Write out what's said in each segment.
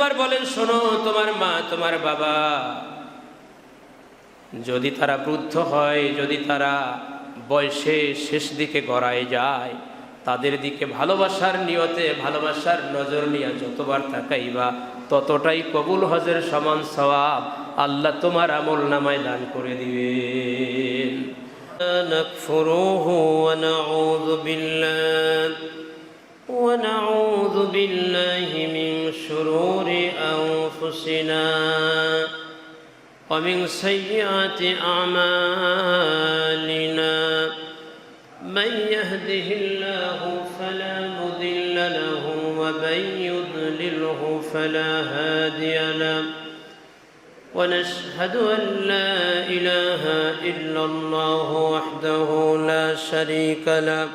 আবার বলেন শোনো তোমার মা তোমার বাবা যদি তারা বৃদ্ধ হয় যদি তারা বয়সে শেষ দিকে গড়ায় যায় তাদের দিকে ভালোবাসার নিয়তে ভালোবাসার নজর নিয়ে যতবার তাকাইবা ততটাই কবুল হজের সমান সওয়াব আল্লাহ তোমার আমল নামায় দান করে দিবেন نكفروه ونعوذ بالله ونعوذ بالله من شرور أنفسنا ومن سيئات أعمالنا. من يهده الله فلا مضل له ومن يضلله فلا هادي له. ونشهد أن لا إله إلا الله وحده لا شريك له.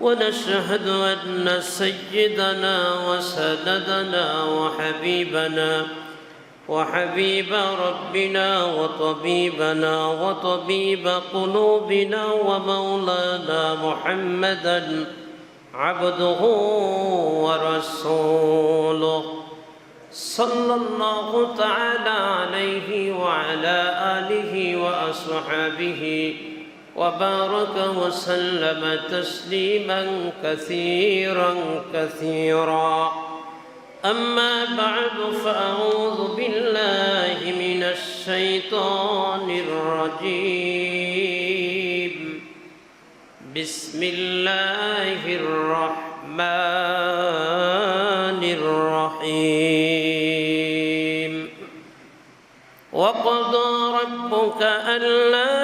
ونشهد أن سيدنا وسندنا وحبيبنا وحبيب ربنا وطبيبنا وطبيب قلوبنا ومولانا محمدا عبده ورسوله صلى الله تعالى عليه وعلى آله وأصحابه وبارك وسلم تسليما كثيرا كثيرا. أما بعد فأعوذ بالله من الشيطان الرجيم. بسم الله الرحمن الرحيم. وقضى ربك ألا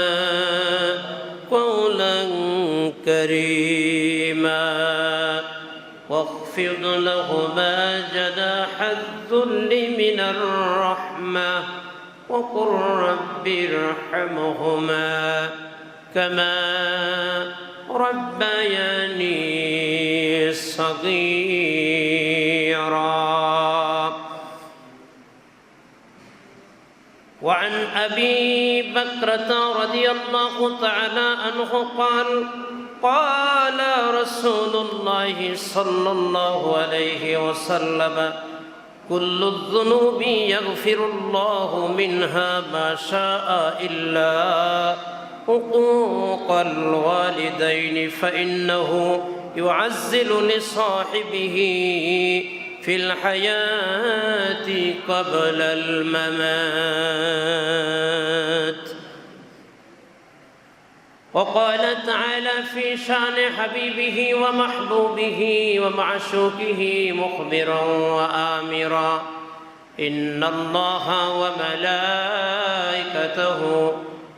كريما واخفض لهما جناح الذل من الرحمة وقل رب ارحمهما كما ربياني صغيرا. وعن أبي بكرة رضي الله تعالى عنه قال قال رسول الله صلى الله عليه وسلم كل الذنوب يغفر الله منها ما شاء إلا حقوق الوالدين فإنه يعزل لصاحبه في الحياة قبل الممات. وقال تعالى في شان حبيبه ومحبوبه ومعشوقه مخبرا وآمرا. إن الله وملائكته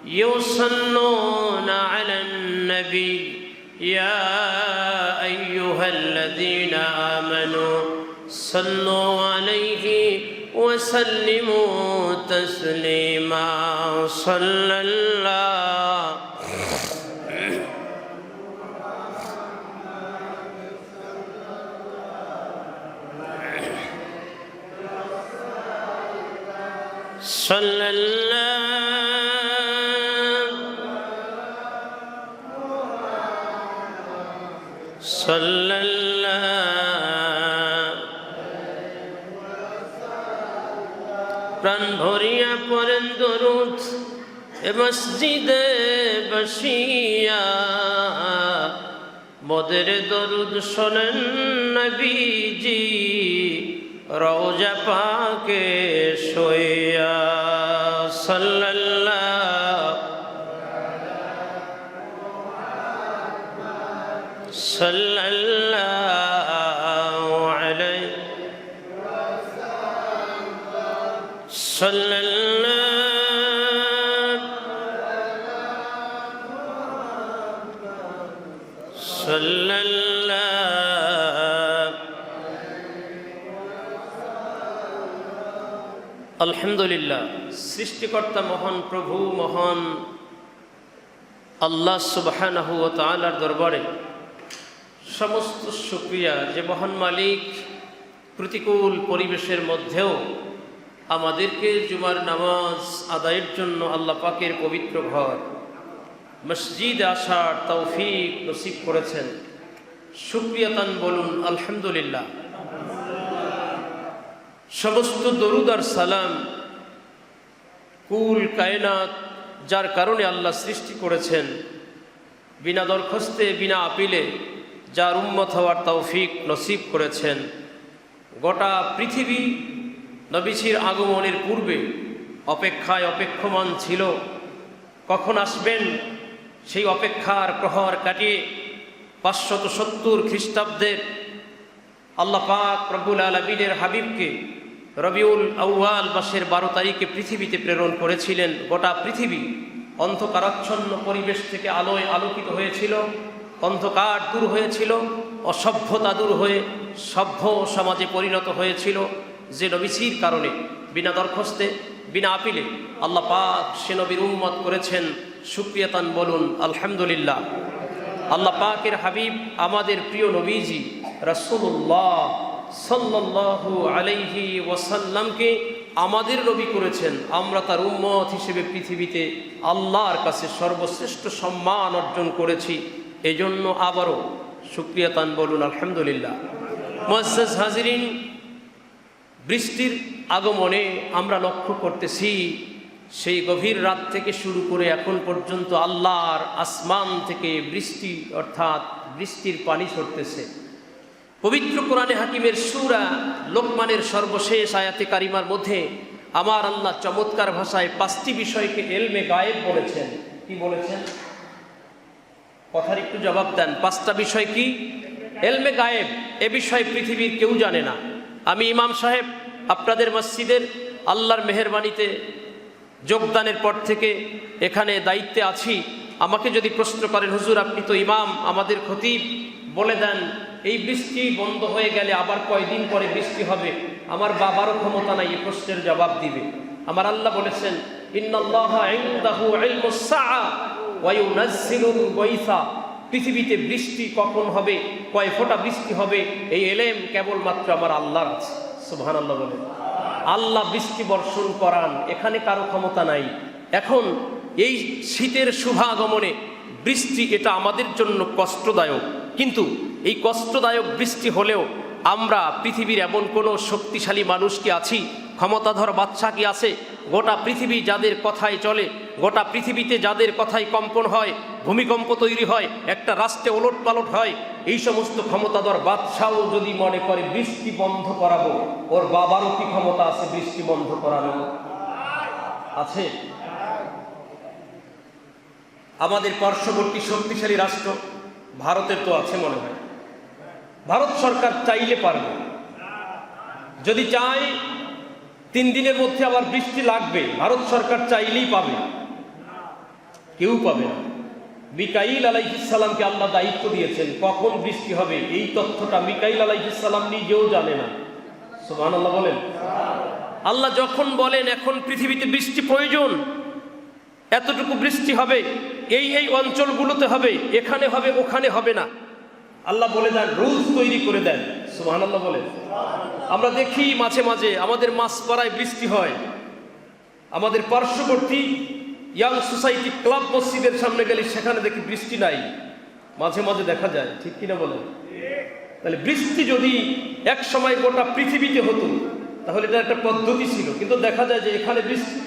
يصلون على النبي. يا أيها الذين آمنوا صلوا عليه وسلموا تسليما. صلى الله صلى الله صلى الله প্রাণ ভরিয়া পড়েন দরুদ এ মসজিদে বসিয়া মদের দরুদ শোনেন নবীজি রওজা পাকে শোয়া সাল্লাল্লাহ সাল্লাল্লাহু আলাইহি সাল্লাল্লাহু আলহামদুলিল্লাহ। সৃষ্টিকর্তা মহান প্রভু মহান। আল্লাহ সুবাহানাহু তালার দরবারে সমস্ত শুক্রিয়া যে মহান মালিক প্রতিকূল পরিবেশের মধ্যেও আমাদেরকে জুমার নামাজ আদায়ের জন্য আল্লাহ পাকের পবিত্র ঘর মসজিদ আসার তৌফিক নসিব করেছেন। শুক্রিয়াতান বলুন আলহামদুলিল্লাহ। সমস্ত দরুদ আর সালাম কুল কায়নাত, যার কারণে আল্লাহ সৃষ্টি করেছেন। বিনা দরখাস্তে, বিনা আপিলে যার উম্মত হওয়ার তৌফিক নসিব করেছেন। গোটা পৃথিবী নবীছির আগমনের পূর্বে অপেক্ষায় অপেক্ষমান ছিল। কখন আসবেন সেই অপেক্ষার প্রহর কাটিয়ে পাঁচশত সত্তর খ্রিস্টাব্দের আল্লাহ পাক প্রবুল আলমিনের হাবিবকে রবিউল আউয়াল মাসের বারো তারিখে পৃথিবীতে প্রেরণ করেছিলেন। গোটা পৃথিবী অন্ধকারাচ্ছন্ন পরিবেশ থেকে আলোয় আলোকিত হয়েছিল, অন্ধকার দূর হয়েছিল, অসভ্যতা দূর হয়ে সভ্য সমাজে পরিণত হয়েছিল যে নবিসির কারণে। বিনা দরখাস্তে, বিনা আপিলে আল্লাহ পাক সে নবীর উম্মত করেছেন। সুক্রিয়াতান বলুন, আলহামদুলিল্লাহ। আল্লাহ পাকের হাবিব আমাদের প্রিয় নবীজি রাসূলুল্লাহ সাল্লাল্লাহু আলাইহি ওয়াসাল্লামকে আমাদের নবী করেছেন। আমরা তার উম্মত হিসেবে পৃথিবীতে আল্লাহর কাছে সর্বশ্রেষ্ঠ সম্মান অর্জন করেছি। এজন্য আবারও সুক্রিয়াতান বলুন, আলহামদুলিল্লাহ। মোয়াজ্জাজ হাজিরিন, বৃষ্টির আগমনে আমরা লক্ষ্য করতেছি, সেই গভীর রাত থেকে শুরু করে এখন পর্যন্ত আল্লাহর আসমান থেকে বৃষ্টি অর্থাৎ বৃষ্টির পানি ছড়তেছে পবিত্র কোরআনে হাকিমের সুরা লোকমানের সর্বশেষ আয়াতে কারিমার মধ্যে আমার আল্লাহ চমৎকার ভাষায় পাঁচটি বিষয়কে এলমে গায়েব বলেছেন। কি বলেছেন? কথার একটু জবাব দেন। পাঁচটা বিষয় কি? এলমে গায়েব, এ বিষয়ে পৃথিবীর কেউ জানে না। আমি ইমাম সাহেব, আপনাদের মসজিদের আল্লাহর মেহরবানিতে যোগদানের পর থেকে এখানে দায়িত্বে আছি। আমাকে যদি প্রশ্ন করেন, হুজুর, আপনি তো ইমাম, আমাদের খতিব। বলে দেন, এই বৃষ্টি বন্ধ হয়ে গেলে আবার কয়দিন পরে বৃষ্টি হবে? আমার বাবারও ক্ষমতা নাই, এই প্রশ্নের জবাব দিবে। আমার আল্লাহ বলেছেন পৃথিবীতে বৃষ্টি কখন হবে, কয় ফোটা বৃষ্টি হবে, এই এলেম কেবলমাত্র আমার আল্লাহর আছে। সুবহান আল্লাহ বলেন। আল্লাহ বৃষ্টি বর্ষণ করান, এখানে কারও ক্ষমতা নাই। এখন এই শীতের শুভাগমনে বৃষ্টি এটা আমাদের জন্য কষ্টদায়ক। কিন্তু এই কষ্টদায়ক বৃষ্টি হলেও আমরা পৃথিবীর এমন কোনো শক্তিশালী মানুষ কি আছি? ক্ষমতাধর বাচ্চা কি আছে? গোটা পৃথিবী যাদের কথায় চলে, গোটা পৃথিবীতে যাদের কথায় কম্পন হয়, ভূমিকম্প তৈরি হয়, একটা রাষ্ট্রে ওলট পালট হয়, এই সমস্ত ক্ষমতাধর বাদশাও যদি মনে করে বৃষ্টি বন্ধ করাবো, ওর বাবারও কি ক্ষমতা আছে বৃষ্টি বন্ধ করানো আছে? আমাদের পার্শ্ববর্তী শক্তিশালী রাষ্ট্র ভারতের তো আছে মনে হয়। ভারত সরকার চাইলে পারবে। যদি চায়, তিন দিনের মধ্যে আবার বৃষ্টি লাগবে, ভারত সরকার চাইলেই পাবে। কেউ পাবে না। মিকাইল আলাইহিসাল্লামকে আল্লাহ দায়িত্ব দিয়েছেন, কখন বৃষ্টি হবে, এই তথ্যটা মিকাইল আলাইহিসাল্লাম নিজেও জানে না। সুবহান আল্লাহ বলেন। আল্লাহ যখন বলেন, এখন পৃথিবীতে বৃষ্টি প্রয়োজন, এতটুকু বৃষ্টি হবে। এই এই অঞ্চলগুলোতে হবে, এখানে হবে, ওখানে হবে না। আল্লাহ বলে দেন, রুলস তৈরি করে দেন। সুবহান আল্লাহ বলেন আমরা দেখি মাঝে মাঝে আমাদের মাছ পাড়ায় বৃষ্টি হয়। আমাদের পার্শ্ববর্তী ইয়াং সোসাইটি ক্লাব মসজিদের সামনে গেলে সেখানে দেখি বৃষ্টি নাই। মাঝে মাঝে দেখা যায়, ঠিক কিনা বলেন? তাহলে বৃষ্টি যদি এক সময় গোটা পৃথিবীতে হতো, তাহলে এটা একটা পদ্ধতি ছিল। কিন্তু দেখা যায় যে এখানে বৃষ্টি,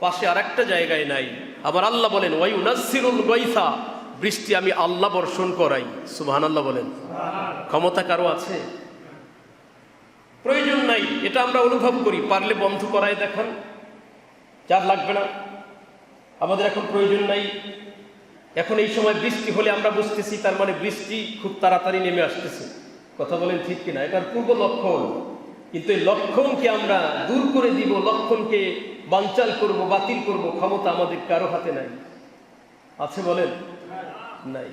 পাশে আর একটা জায়গায় নাই। আবার আল্লাহ বলেন ওয়াই উনাসিরুল গৈসা বৃষ্টি আমি আল্লাহ বর্ষণ করাই। সুবহান আল্লাহ বলেন। ক্ষমতা কারও আছে? প্রয়োজন নাই, এটা আমরা অনুভব করি। পারলে বন্ধ করায় দেখান, যার লাগবে না। আমাদের এখন প্রয়োজন নাই। এখন এই সময় বৃষ্টি হলে আমরা বুঝতেছি, তার মানে বৃষ্টি খুব তাড়াতাড়ি নেমে আসতেছে। কথা বলেন ঠিক কিনা? এটার পূর্ব লক্ষণ। কিন্তু এই লক্ষণকে আমরা দূর করে দিব, লক্ষণকে বানচাল করব বাতিল করব ক্ষমতা আমাদের কারও হাতে নাই। আছে বলেন? নাই।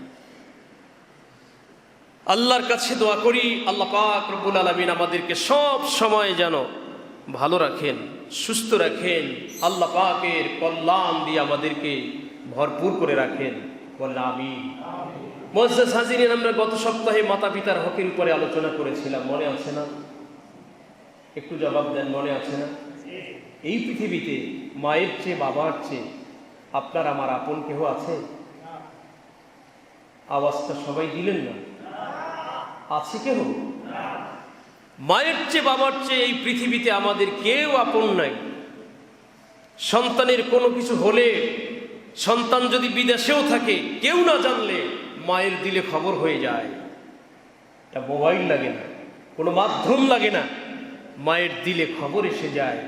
আল্লাহর কাছে দোয়া করি আল্লাহ পাক রব্বুল আলমিন আমাদেরকে সব সময় যেন ভালো রাখেন সুস্থ রাখেন আল্লাহ পাকের কল্যাণ দিয়ে আমাদেরকে ভরপুর করে রাখেন। আমি মজাজ হাজিরিন আমরা গত সপ্তাহে মাতা পিতার হকের উপরে আলোচনা করেছিলাম মনে আছে না? একটু জবাব দেন মনে আছে না? এই পৃথিবীতে মায়ের চেয়ে বাবার চেয়ে আপনার, আমার আপন কেহ আছে? আওয়াজটা সবাই দিলেন না। আছে কেহ? মায়ের চেয়ে বাবার চেয়ে এই পৃথিবীতে আমাদের কেউ আপন নাই। সন্তানের কোনো কিছু হলে, সন্তান যদি বিদেশেও থাকে, কেউ না জানলে মায়ের দিলে খবর হয়ে যায়। এটা মোবাইল লাগে না, কোনো মাধ্যম লাগে না। মায়ের দিলে খবর এসে যায়।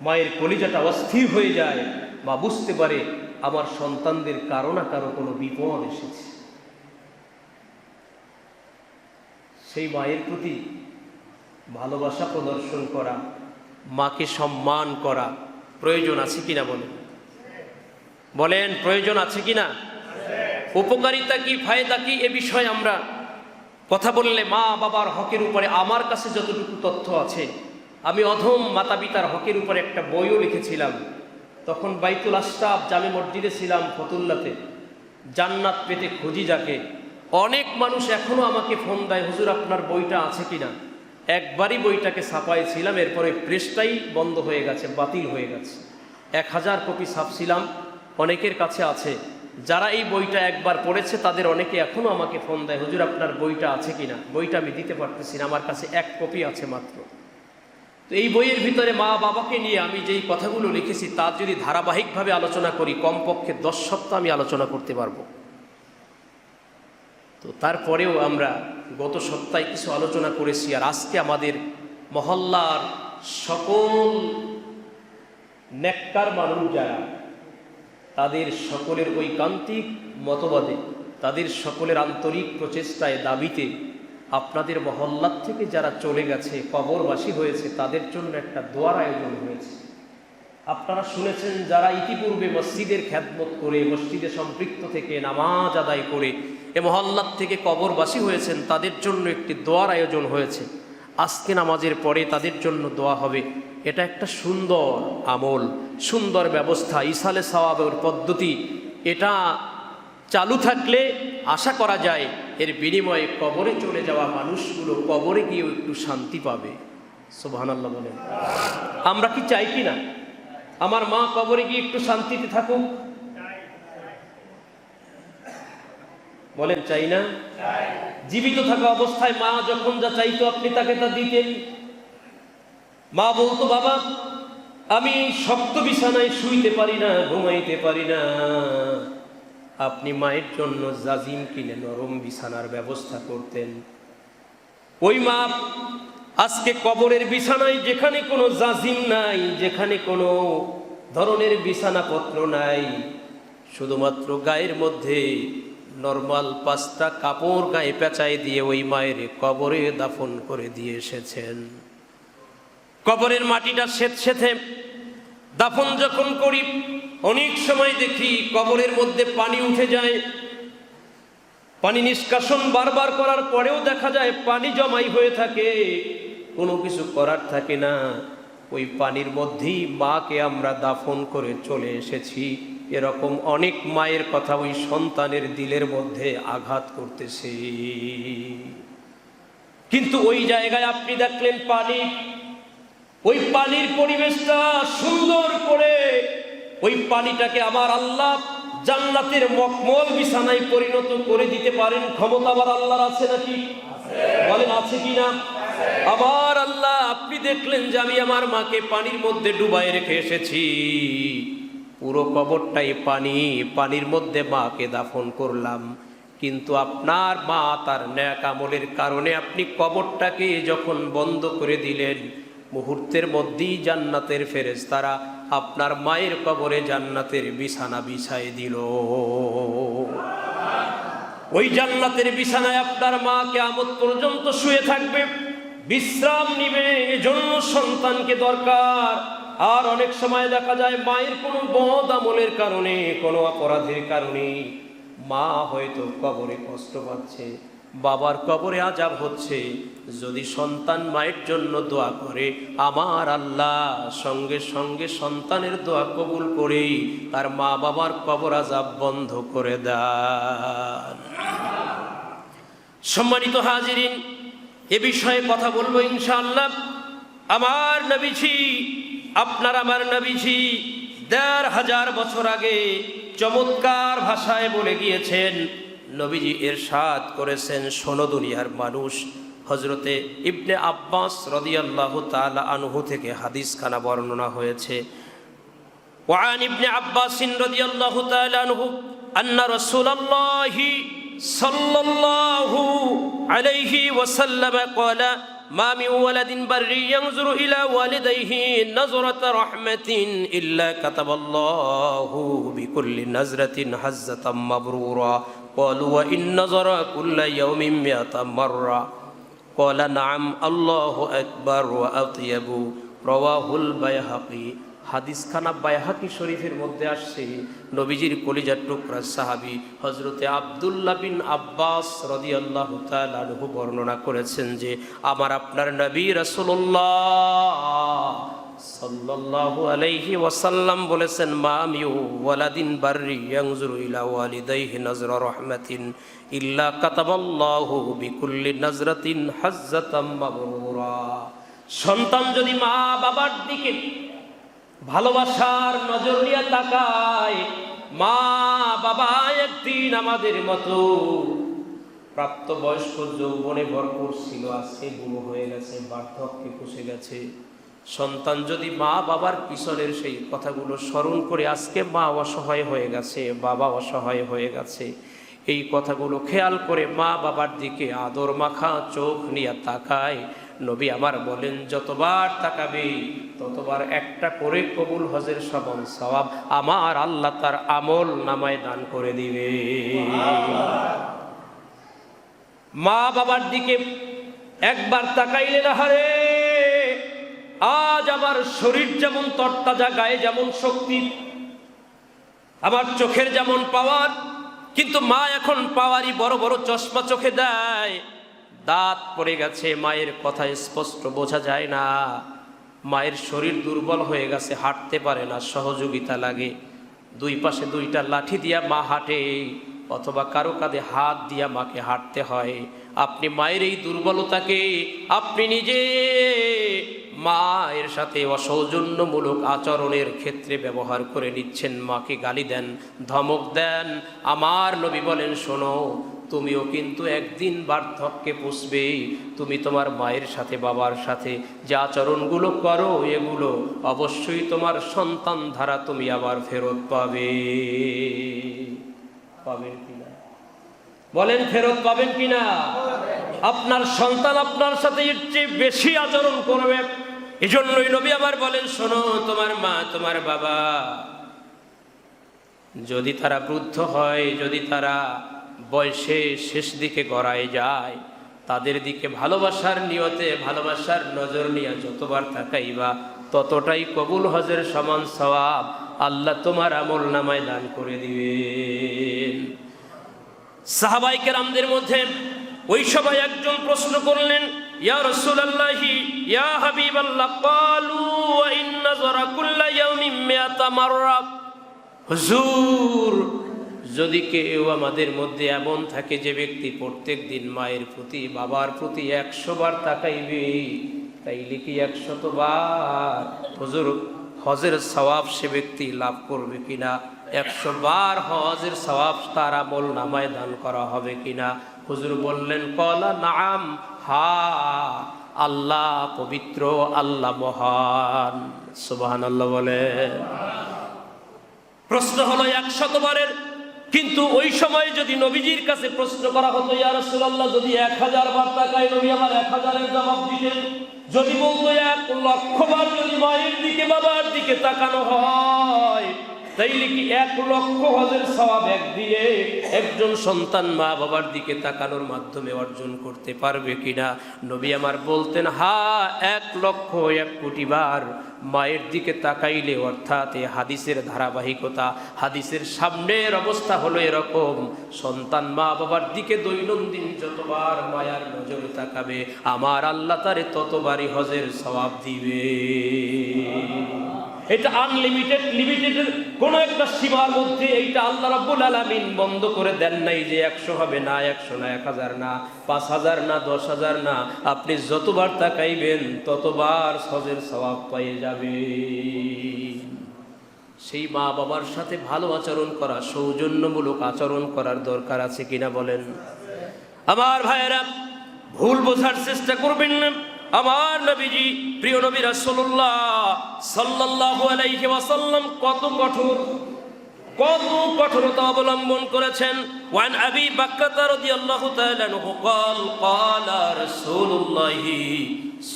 মায়ের কলিজাটা অস্থির হয়ে যায় বা বুঝতে পারে আমার সন্তানদের কারও না কারও কোনো বিপদ এসেছে। সেই মায়ের প্রতি ভালোবাসা প্রদর্শন করা, মাকে সম্মান করা প্রয়োজন আছে কিনা বলেন? বলেন, প্রয়োজন আছে কিনা? উপকারিতা কি, ফায়দা কি এ বিষয়ে আমরা কথা বললে মা বাবার হকের উপরে আমার কাছে যতটুকু তথ্য আছে আমি অধম মাতা পিতার হকের উপরে একটা বইও লিখেছিলাম। তখন বাইতুল আশরাফ জামে মসজিদে ছিলাম ফতুল্লাতে। জান্নাত পেতে খুঁজি যাকে। অনেক মানুষ এখনও আমাকে ফোন দেয়, হুজুর, আপনার বইটা আছে কিনা? একবারই বইটাকে ছাপাইছিলাম, এরপরে প্রেসটাই বন্ধ হয়ে গেছে, বাতিল হয়ে গেছে। এক হাজার কপি ছাপছিলাম, অনেকের কাছে আছে। যারা এই বইটা একবার পড়েছে, তাদের অনেকে এখনও আমাকে ফোন দেয়, হুজুর, আপনার বইটা আছে কিনা? বইটা আমি দিতে পারতেছি না, আমার কাছে এক কপি আছে মাত্র। তো এই বইয়ের ভিতরে মা বাবাকে নিয়ে আমি যেই কথাগুলো লিখেছি, তার যদি ধারাবাহিকভাবে আলোচনা করি, কমপক্ষে দশ সপ্তাহ আমি আলোচনা করতে পারব। তো তারপরেও আমরা গত সপ্তাহে কিছু আলোচনা করেছি, আর আজকে আমাদের মহল্লার সকল নেককার মানুষ যারা, তাদের সকলের ঐকান্তিক মতবাদে, তাদের সকলের আন্তরিক প্রচেষ্টায় দাবিতে আপনাদের মহল্লার থেকে যারা চলে গেছে, কবরবাসী হয়েছে, তাদের জন্য একটা দোয়ার আয়োজন হয়েছে। আপনারা শুনেছেন যারা ইতিপূর্বে মসজিদের খ্যাতমত করে, মসজিদে সম্পৃক্ত থেকে নামাজ আদায় করে, এ মহল্লার থেকে কবরবাসী হয়েছেন, তাদের জন্য একটি দোয়ার আয়োজন হয়েছে। আজকে নামাজের পরে তাদের জন্য দোয়া হবে। এটা একটা সুন্দর আমল, সুন্দর ব্যবস্থা ইসালে সওয়াবের পদ্ধতি। এটা চালু থাকলে আশা করা যায় এর বিনিময়ে কবরে চলে যাওয়া মানুষগুলো কবরে গিয়েও একটু শান্তি পাবে। সোভানাল্লাহ বলেন। আমরা কি চাই কি না? আমার মা কবরে গিয়ে একটু শান্তিতে থাকুক? বলেন, চাই না? জীবিত থাকা অবস্থায় মা যখন যা চাইতো আপনি তাকে তা দিতেন। মা বলতো, বাবা, আমি শক্ত বিছানায় শুইতে পারি না, ঘুমাইতে পারি না। আপনি মায়ের জন্য জাজিম কিনে নরম বিছানার ব্যবস্থা করতেন। ওই মা আজকে কবরের বিছানায় যেখানে কোনো জাজিম নাই, যেখানে কোনো ধরনের বিছানাপত্র নাই, শুধুমাত্র গায়ের মধ্যে নর্মাল পাঁচটা কাপড় গায়ে পেঁচায় দিয়ে ওই মায়ের কবরে দাফন করে দিয়ে এসেছেন। কবরের মাটিটা সেত সেথে দাফন যখন করি অনেক সময় দেখি কবরের মধ্যে পানি উঠে যায়। পানি নিষ্কাশন বারবার করার পরেও দেখা যায় পানি জমাই হয়ে থাকে। কোনো কিছু করার থাকে না। ওই পানির মধ্যেই মাকে আমরা দাফন করে চলে এসেছি। এরকম অনেক মায়ের কথা ওই সন্তানের দিলের মধ্যে আঘাত করতেছে। কিন্তু ওই জায়গায় আপনি দেখলেন পানি। ওই পানির পরিবেশটা সুন্দর করে ওই পানিটাকে আমার আল্লাহ জান্নাতের মকমল বিছানায় পরিণত করে দিতে পারেন। ক্ষমতা আমার আল্লাহর আছে নাকি? বলেন, আছে কি না? আবার আল্লাহ, আপনি দেখলেন যে আমি আমার মাকে পানির মধ্যে ডুবাই রেখে এসেছি। পুরো কবরটাই পানি, পানির মধ্যে মাকে দাফন করলাম। কিন্তু আপনার মা তার ন্যাক আমলের কারণে আপনি কবরটাকে যখন বন্ধ করে দিলেন, মুহূর্তের মধ্যেই জান্নাতের ফেরেজ তারা আপনার মায়ের কবরে জান্নাতের বিছানা বিছাই দিল। ওই জান্নাতের বিছানায় আপনার মা কেমত পর্যন্ত শুয়ে থাকবে। বিশ্রাম নিবে, এজন্য সন্তানকে দরকার। আর অনেক সময় দেখা যায় মায়ের কোনো বদ আমলের কারণে, কোনো অপরাধের কারণে মা হয়তো কবরে কষ্ট পাচ্ছে। বাবার কবরে আজাব হচ্ছে। যদি সন্তান মায়ের জন্য দোয়া করে, আমার আল্লাহ সঙ্গে সঙ্গে সন্তানের দোয়া কবুল করেই তার মা বাবার কবর আজাব বন্ধ করে দেন। সম্মানিত হাজিরিন, এ বিষয়ে কথা বলব ইনশাআল্লাহ। আমার নবীজি, আপনার আমার নবীজি দেড় হাজার বছর আগে চমৎকার ভাষায় বলে গিয়েছেন নবীজি এরশাদ করেছেন সোনো দুনিয়ার মানুষ হজরতে ইবনে আব্বাস রদিয়াল্লাহ তালা আনহু থেকে হাদিস খানা বর্ণনা হয়েছে وعن ابن عباس رضي الله تعالى عنه أن رسول الله صلى الله عليه وسلم قال ما من ولد بر ينظر إلى والديه نظرة رحمة إلا كتب الله بكل نظرة حزة مبرورا قالوا وإن نظر كل يوم مئة مرة قال نعم الله أكبر وأطيب رواه البيهقي হাদিস খানা বাইহাকি শরীফের মধ্যে আসছে নবীজির কলিজার টুকরা সাহাবি হজরতে আবদুল্লাহ বিন আব্বাস রদিয়াল্লাহ তালহু বর্ণনা করেছেন যে আমার আপনার নবী রসুল্লাহ সাল্লাল্লাহু আলাইহি ওয়াসাল্লাম বলেছেন, মা মিউ ওয়ালাদিন বাররি ইয়ানজুরু ইলা ওয়ালিদাইহি নজরা রাহমাতিন ইল্লা কাতাবাল্লাহু বিকুল্লি নজরাতিন হাজ্জাতাম মাবরুরা সন্তান যদি মা বাবার দিকে ভালোবাসার নজর নিয়ে তাকায়, মা বাবা একদিন আমাদের মতো প্রাপ্তবয়স্ক যৌবনে ভরপুর ছিল আজকে বুড়ো হয়ে গেছে, বার্ধক্যে পুষে গেছে। সন্তান যদি মা বাবার পিছনের সেই কথাগুলো স্মরণ করে আজকে মা অসহায় হয়ে গেছে, বাবা অসহায় হয়ে গেছে, এই কথাগুলো খেয়াল করে মা বাবার দিকে আদর মাখা, চোখ নিয়ে তাকায়। নবী আমার বলেন, যতবার তাকাবে, ততবার একটা করে কবুল হজের সবল সবাব আমার আল্লাহ তার আমল নামায় দান করে দিবে। মা বাবার দিকে একবার তাকাইলে না হারে আজ আমার শরীর যেমন তরতাজা, গায়ে যেমন শক্তি আমার চোখের যেমন পাওয়ার, কিন্তু মা এখন পাওয়ারই বড় বড় চশমা চোখে দেয়। দাঁত পড়ে গেছে, মায়ের কথা স্পষ্ট বোঝা যায় না। মায়ের শরীর দুর্বল হয়ে গেছে, হাঁটতে পারে না, সহযোগিতা লাগে। দুই পাশে দুইটা লাঠি দিয়া মা হাঁটে, অথবা কারও কাঁধে হাত দিয়া মাকে হাঁটতে হয়। আপনি মায়ের এই দুর্বলতাকে আপনি নিজে মায়ের সাথে অসৌজন্যমূলক আচরণের ক্ষেত্রে ব্যবহার করে নিচ্ছেন, মাকে গালি দেন, ধমক দেন। আমার নবী বলেন, শোনো, তুমিও কিন্তু একদিন বার্ধক্যে পুষবে তুমি তোমার মায়ের সাথে, বাবার সাথে যে আচরণগুলো করো, এগুলো অবশ্যই তোমার সন্তান ধারা তুমি আবার ফেরত পাবে। পাবেন কিনা? বলেন, ফেরত পাবেন কিনা? আপনার সন্তান আপনার সাথে এর চেয়ে বেশি আচরণ করবে। এজন্যই নবী আবার বলেন, শোনো, তোমার মা, তোমার বাবা, যদি তারা বৃদ্ধ হয়, যদি তারা বয়সে শেষ দিকে গড়ায় যায়, তাদের দিকে ভালোবাসার নিয়তে, ভালোবাসার নজর নিয়ে যতবার তাকাইবা, ততটাই কবুল হজের সমান সওয়াব আল্লাহ তোমার আমল নামায় দান করে দিবেন। সাহাবাই কেরামদের মধ্যে ওই সবাই একজন প্রশ্ন করলেন, ইয়া রাসূলুল্লাহি, ইয়া হাবিবাল্লাহ, ক্বালু ওয়া ইন্না যারা যদি কেউ আমাদের মধ্যে এমন থাকে যে ব্যক্তি প্রত্যেক দিন মায়ের প্রতি, বাবার প্রতি একশো বার তাকাইবে, তাইলে কি একশত বার? হুজুর, হজের সওয়াব সে ব্যক্তি লাভ করবে কিনা? একশো বার হজের সওয়াব তার আমল নামায় দান করা হবে কিনা? হুজুর বললেন, কলা, নাম, হা, আল্লাহ পবিত্র, আল্লাহ মহান। সুবহান আল্লাহ বলে প্রশ্ন হলো একশতবারের কিন্তু ওই সময় যদি নবীজির কাছে প্রশ্ন করা হতো, ইয়া রাসূলুল্লাহ, যদি এক হাজার বার টাকায় নবী আমার এক হাজারের জবাব দিতেন। যদি বলতো, এক লক্ষ বার যদি মায়ের দিকে, বাবার দিকে তাকানো হয় তাইলে কি এক লক্ষ হজের সবাব এক দিয়ে একজন সন্তান মা বাবার দিকে তাকানোর মাধ্যমে অর্জন করতে পারবে কিনা? নবী আমার বলতেন, হা, এক লক্ষ এক কোটি বার মায়ের দিকে তাকাইলে অর্থাৎ এ হাদিসের ধারাবাহিকতা, হাদিসের সামনের অবস্থা হলো এরকম। সন্তান মা বাবার দিকে দৈনন্দিন যতবার মায়ার নজরে তাকাবে, আমার আল্লাহ তারে ততবারই হজের সওয়াব দিবে। এটা আনলিমিটেড লিমিটেড কোন একটা সীমার মধ্যে এইটা আল্লাহ রাব্বুল আলামিন বন্ধ করে দেন নাই যে একশো হবে না, একশো না, এক হাজার না, পাঁচ হাজার না, দশ হাজার না। আপনি যতবার তাকাইবেন, ততবার সজের সবাব পাইয়ে যাবে সেই মা বাবার সাথে ভালো আচরণ করা, সৌজন্যমূলক আচরণ করার দরকার আছে কিনা বলেন? আমার ভাইয়েরা, ভুল বোঝার চেষ্টা করবেন না। আমার নবীজি প্রিয় নবী রাসূলুল্লাহ সাল্লাল্লাহু আলাইহি ওয়াসাল্লাম কত কঠোর কত কঠোরতা অবলম্বন করেছেন ওয়ান আবি বাক্কাতা রাদিয়াল্লাহু তাআলা আনহু قال قال رسول الله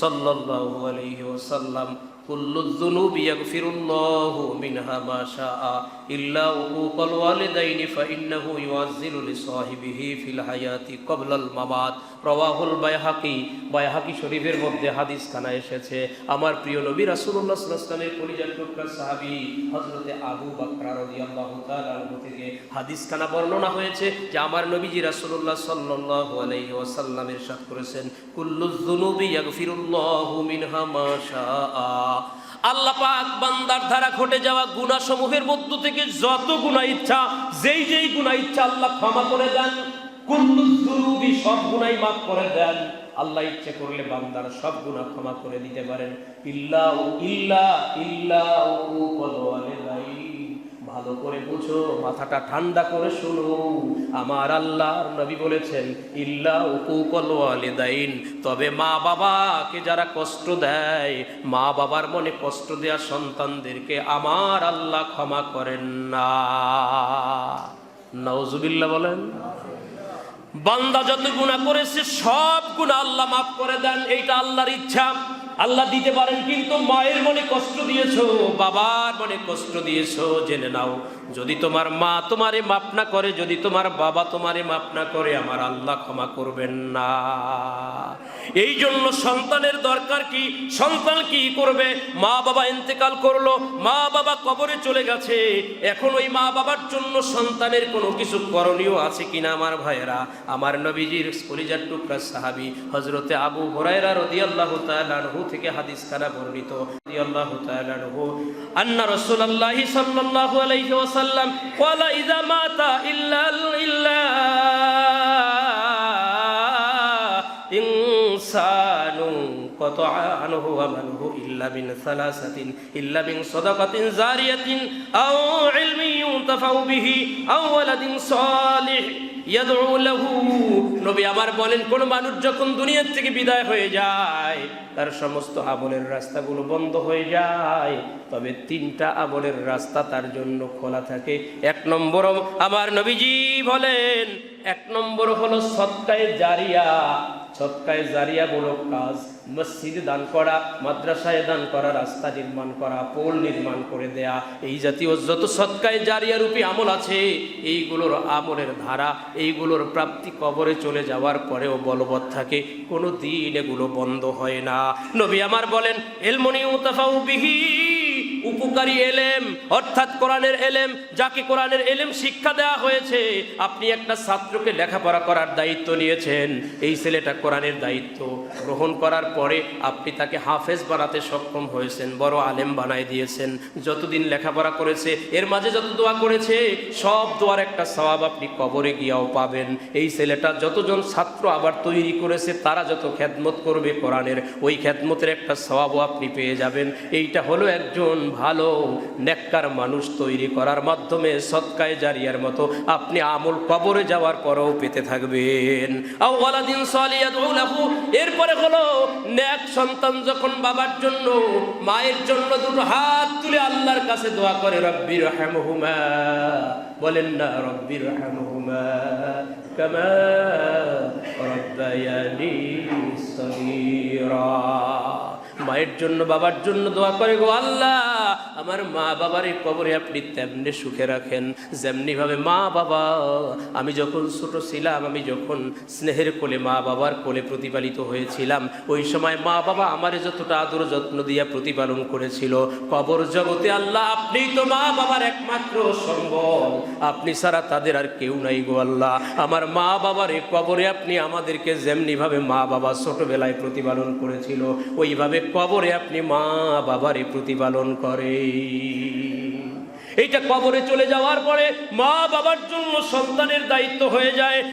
صلى الله عليه وسلم كل الذنوب يغفر الله منها ما شاء إلا عقوق الوالدين فإنه يعزل لصاحبه في الحياة قبل الممات রওয়াহুল বায়হাকি বায়হাকি শরীফের মধ্যে হাদিস খানা এসেছে। আমার প্রিয় নবী আলাইহি ওয়াসাল্লামের পরিজন টুকরা সাহাবী হযরতে আবু আনহু থেকে হাদিস খানা বর্ণনা হয়েছে যে আমার নবীজি রাসূলুল্লাহ সাল্লাল্লাহু আলাইহি ওয়াসাল্লাম ইরশাদ করেছেন কুল্লুয যুনুবি ইয়াগফিরুল্লাহু মিনহা মা শাআ। আল্লাহ পাক বান্দার দ্বারা ঘটে যাওয়া গুনাহ সমূহের মধ্য থেকে যত গুনাহ ইচ্ছা, যেই যেই গুনাহ ইচ্ছা আল্লাহ ক্ষমা করে দেন। কুল্লু যুনুবি সব গুনাই মাফ করে দেন। আল্লাহ ইচ্ছে করলে বান্দার সব গুনাহ ক্ষমা করে দিতে পারেন। ইল্লা ইল্লা ইল্লা ভালো করে বুঝো, মাথাটা ঠান্ডা করে শুনো। আমার আল্লাহর নবী বলেছেন ইল্লা উকুকল ওয়ালিদাইন। তবে মা বাবাকে যারা কষ্ট দেয়, মা বাবার মনে কষ্ট দেয়া সন্তানদেরকে আমার আল্লাহ ক্ষমা করেন না। নাউজুবিল্লাহ বলেন। বান্দা যত গুণা করেছে, সব গুণা আল্লাহ মাফ করে দেন, এইটা আল্লাহর ইচ্ছা। আল্লাহ দিতে পারেন, কিন্তু মায়ের মনে কষ্ট দিয়েছ, বাবার মনে কষ্ট দিয়েছ, জেনে নাও। যদি তোমার মা তোমারে মাপ না করে, যদি তোমার বাবা তোমারে মাপ না করে, আমার আল্লাহ ক্ষমা করবেন না। এই জন্য সন্তানের দরকার কি? সন্তান কি করবে? মা বাবা ইন্তেকাল করল, মা বাবা কবরে চলে গেছে। এখন ওই মা বাবার জন্য সন্তানের কোনো কিছু করণীয় আছে কিনা আমার ভাইয়েরা? আমার নবীজির কলিজার টুকরা সাহাবি হজরতে আবু হরাইরা রাদিয়াল্লাহু আনহু থেকে হাদিস খানা বর্ণিত। رضي الله تعالى عنه أن رسول الله صلى الله عليه وسلم قال إذا مات إلا إلا قطع عنه ومنه إلا من ثلاثة إلا من صدقة زارية أو علم ينتفع به أو ولد صالح ইয়াদউ লাহু নবী আমার বলেন কোন মানুষ যখন দুনিয়ার থেকে বিদায় হয়ে যায় তার সমস্ত আমলের রাস্তাগুলো বন্ধ হয়ে যায় তবে তিনটা আমলের রাস্তা তার জন্য খোলা থাকে এক নম্বর আমার নবীজি বলেন এক নম্বর হলো সৎকায় জারিয়া সৎকায় জারিয়া মূলক কাজ, মসজিদে দান করা, মাদ্রাসায় দান করা, রাস্তা নির্মাণ করা, পোল নির্মাণ করে দেয়া, এই জাতীয় যত সৎকায় জারিয়া রূপী আমল আছে, এইগুলোর আমলের ধারা, এইগুলোর প্রাপ্তি কবরে চলে যাওয়ার পরেও বলবৎ থাকে, কোনো দিন এগুলো বন্ধ হয় না। নবী আমার বলেন এলমনি উতাফাউ বিহি। উপকারী এলেম, অর্থাৎ কোরআনের এলেম, যাকে কোরআনের এলেম শিক্ষা দেওয়া হয়েছে, আপনি একটা ছাত্রকে লেখাপড়া করার দায়িত্ব নিয়েছেন। এই ছেলেটা কোরআনের দায়িত্ব গ্রহণ করার পরে আপনি তাকে হাফেজ বানাতে সক্ষম হয়েছেন, বড় আলেম বানাই দিয়েছেন। যতদিন লেখাপড়া করেছে, এর মাঝে যত দোয়া করেছে, সব দোয়ার একটা স্বভাব আপনি কবরে গিয়াও পাবেন। এই ছেলেটা যতজন ছাত্র আবার তৈরি করেছে, তারা যত খ্যাদমত করবে কোরআনের, ওই খ্যাদমতের একটা স্বভাবও আপনি পেয়ে যাবেন। এইটা হলো একজন ভালো, নেককার মানুষ তৈরি করার মাধ্যমে সৎকায় জারিয়ার মতো আপনি আমল কবরে যাওয়ার পরেও পেতে থাকবেন। আও ওয়ালাদিন সালিয়াদউ এরপরে হলো নেক সন্তান যখন বাবার জন্য, মায়ের জন্য দুটো হাত তুলে আল্লাহর কাছে দোয়া করে রব্বির রহমহুমা বলেন না রব্বির রহমহুমা কামা রব্বায়ানি সগীরা। মায়ের জন্য, বাবার জন্য দোয়া করে, গো আল্লাহ আমার মা বাবার এই কবরে আপনি তেমনি সুখে রাখেন। যেমনিভাবে মা বাবা, আমি যখন ছোট ছিলাম, আমি যখন স্নেহের কোলে মা বাবার কোলে প্রতিপালিত হয়েছিলাম, ওই সময় মা বাবা আমারে যতটা আদর যত্ন দিয়া প্রতিপালন করেছিল, কবর জগতে আল্লাহ আপনিই তো মা বাবার একমাত্র সম্বল। আপনি ছাড়া তাদের আর কেউ নাই গো আল্লাহ। আমার মা বাবার এই কবরে আপনি আমাদেরকে যেমনিভাবে মা বাবা ছোটবেলায় প্রতিপালন করেছিল, ওইভাবে কবরে আপনি মা বাবারে প্রতিপালন করে এইটা কবরে চলে যাওয়ার পরে মা বাবার জন্য সন্তানের দায়িত্ব হয়ে যায়।